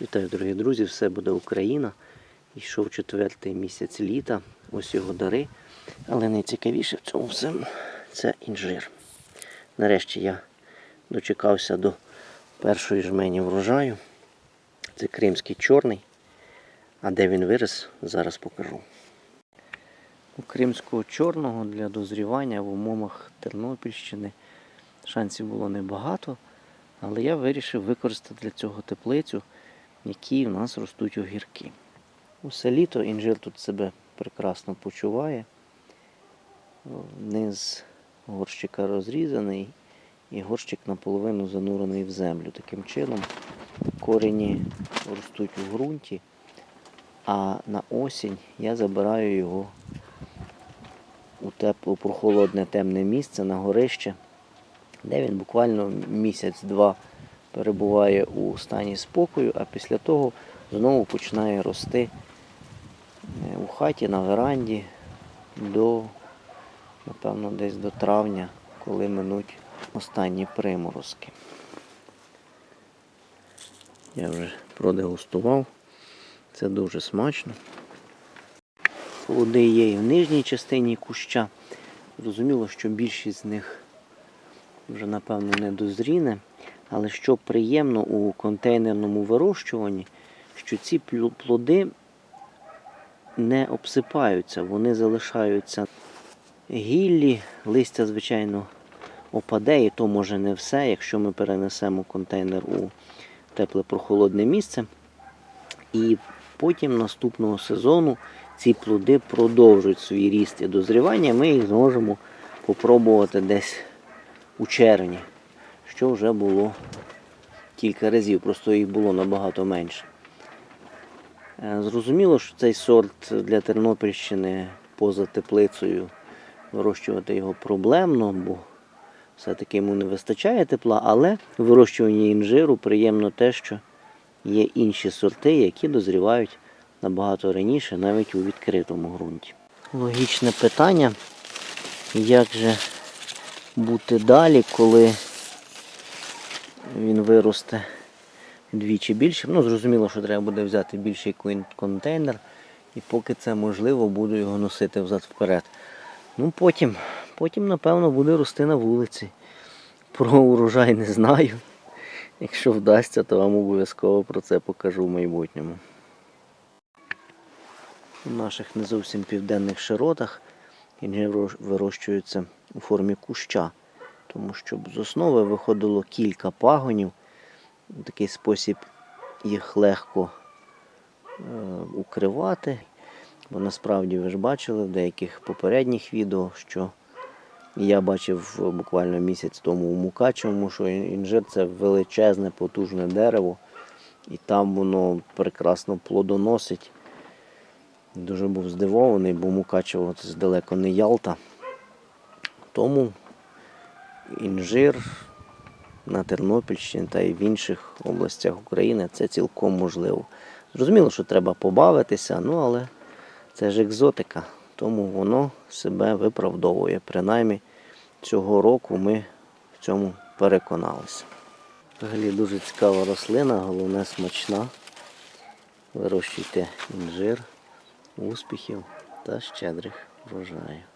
Вітаю, дорогі друзі! Все буде Україна. Йшов четвертий місяць літа, ось його дари. Але найцікавіше в цьому всьому це інжир. Нарешті я дочекався до першої жмені врожаю. Це кримський чорний. А де він виріс, зараз покажу. У кримського чорного для дозрівання в умовах Тернопільщини шансів було небагато. Але я вирішив використати для цього теплицю, в якій в нас ростуть огірки. Усе літо інжир тут себе прекрасно почуває. Низ горщика розрізаний і горщик наполовину занурений в землю. Таким чином корені ростуть у ґрунті, а на осінь я забираю його у тепле, прохолодне темне місце на горище де він буквально місяць-два перебуває у стані спокою, а після того знову починає рости е, у хаті на веранді до, напевно, десь до травня, коли минуть останні приморозки. Я вже продегустував. Це дуже смачно. Плоди є і в нижній частині куща. Зрозуміло, що більшість з них вже напевно не дозріне. Але що приємно у контейнерному вирощуванні, що ці плоди не обсипаються, вони залишаються гіллі, листя, звичайно, опаде, і то може не все, якщо ми перенесемо контейнер у тепле прохолодне місце. І потім наступного сезону ці плоди продовжують свій ріст і дозрівання. Ми їх зможемо попробувати десь у червні, що вже було кілька разів, просто їх було набагато менше. Е, Зрозуміло, що цей сорт для Тернопільщини поза теплицею вирощувати його проблемно, бо все-таки йому не вистачає тепла, але в вирощуванні інжиру приємно те, що є інші сорти, які дозрівають набагато раніше, навіть у відкритому ґрунті. Логічне питання, як же бути далі, коли він виросте вдвічі більше. Ну, зрозуміло, що треба буде взяти більший контейнер, і поки це можливо, буду його носити взад вперед. Ну, потім, потім, напевно, буде рости на вулиці. Про урожай не знаю. Якщо вдасться, то вам обов'язково про це покажу в майбутньому. У наших не зовсім південних широтах інжир вирощується у формі куща, тому що з основи виходило кілька пагонів. В такий спосіб їх легко е, укривати. Бо насправді ви ж бачили в деяких попередніх відео, що я бачив буквально місяць тому у Мукачевому, що ін- інжир це величезне, потужне дерево, і там воно прекрасно плодоносить. Дуже був здивований, бо Мукачево це далеко не Ялта. Тому інжир на Тернопільщині та й в інших областях України це цілком можливо. Зрозуміло, що треба побавитися, ну але це ж екзотика, тому воно себе виправдовує. Принаймні цього року ми в цьому переконалися. Взагалі дуже цікава рослина, головне смачна. Вирощуйте інжир, успіхів та щедрих врожаїв.